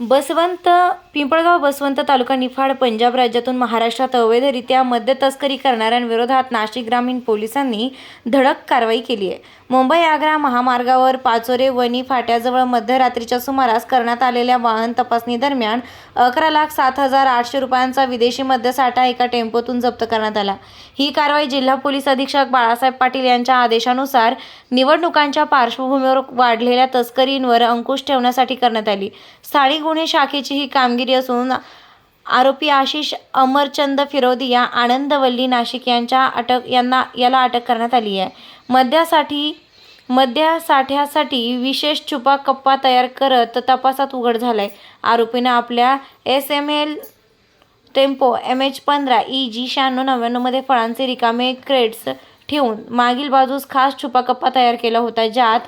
बसवंत पिंपळगाव बसवंत तालुका निफाड पंजाब राज्यातून महाराष्ट्रात अवैधरित्या मद्य तस्करी करणाऱ्यांविरोधात नाशिक ग्रामीण पोलिसांनी धडक कारवाई केली आहे. मुंबई आग्रा महामार्गावर पाचोरे वणी फाट्याजवळ मध्यरात्रीच्या सुमारास करण्यात आलेल्या वाहन तपासणी दरम्यान अकरा लाख सात हजार आठशे रुपयांचा विदेशी मद्यसाठा एका टेम्पोतून जप्त करण्यात आला. ही कारवाई जिल्हा पोलीस अधीक्षक बाळासाहेब पाटील यांच्या आदेशानुसार निवडणुकांच्या पार्श्वभूमीवर वाढलेल्या तस्करींवर अंकुश ठेवण्यासाठी करण्यात आली. स्थानिक गुन्हे शाखेची ही कामगिरी असून आरोपी आशिष अमरचंद फिरोदिया आनंदवल्ली नाशिक यांच्या अटक यांना याला अटक करण्यात आली आहे. मद्यासाठी मद्या साठ्यासाठी विशेष छुपा कप्पा तयार करत तपासात उघड झालाय. आरोपीनं आपल्या S M L tempo M H पंधरा ई जी शहाण्णव नव्याण्णवमध्ये फळांचे रिकामे क्रेट्स ठेवून मागील बाजूस खास छुपा कप्पा तयार केला होता ज्यात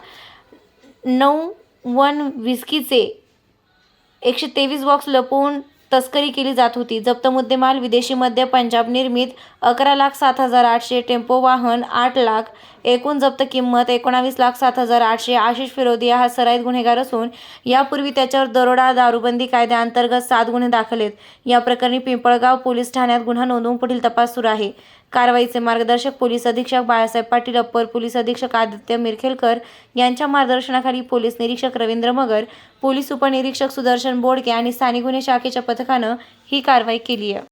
नऊ वन विस्कीचे एकशे तेवीस बॉक्स लपवून तस्करी केली जात होती. जप्त मुद्देमाल विदेशी मध्य पंजाब निर्मित अकरा लाख सात हजार आठशे टेम्पो वाहन आठ लाख एकूण जप्त किंमत एकोणावीस लाख सात हजार आठशे. आशिष फिरोदिया हा सराईत गुन्हेगार असून यापूर्वी त्याच्यावर दरोडा दारूबंदी कायद्याअंतर्गत सात गुन्हे दाखल आहेत. या प्रकरणी पिंपळगाव पोलीस ठाण्यात गुन्हा नोंदवून पुढील तपास सुरू आहे. कारवाईचे मार्गदर्शक पोलीस अधीक्षक बाळासाहेब पाटील अप्पर पोलीस अधीक्षक आदित्य मिरखेलकर यांच्या मार्गदर्शनाखाली पोलीस निरीक्षक रवींद्र मगर पोलीस उपनिरीक्षक सुदर्शन बोडके आणि स्थानिक गुन्हे शाखेच्या पथकानं ही कारवाई केली आहे.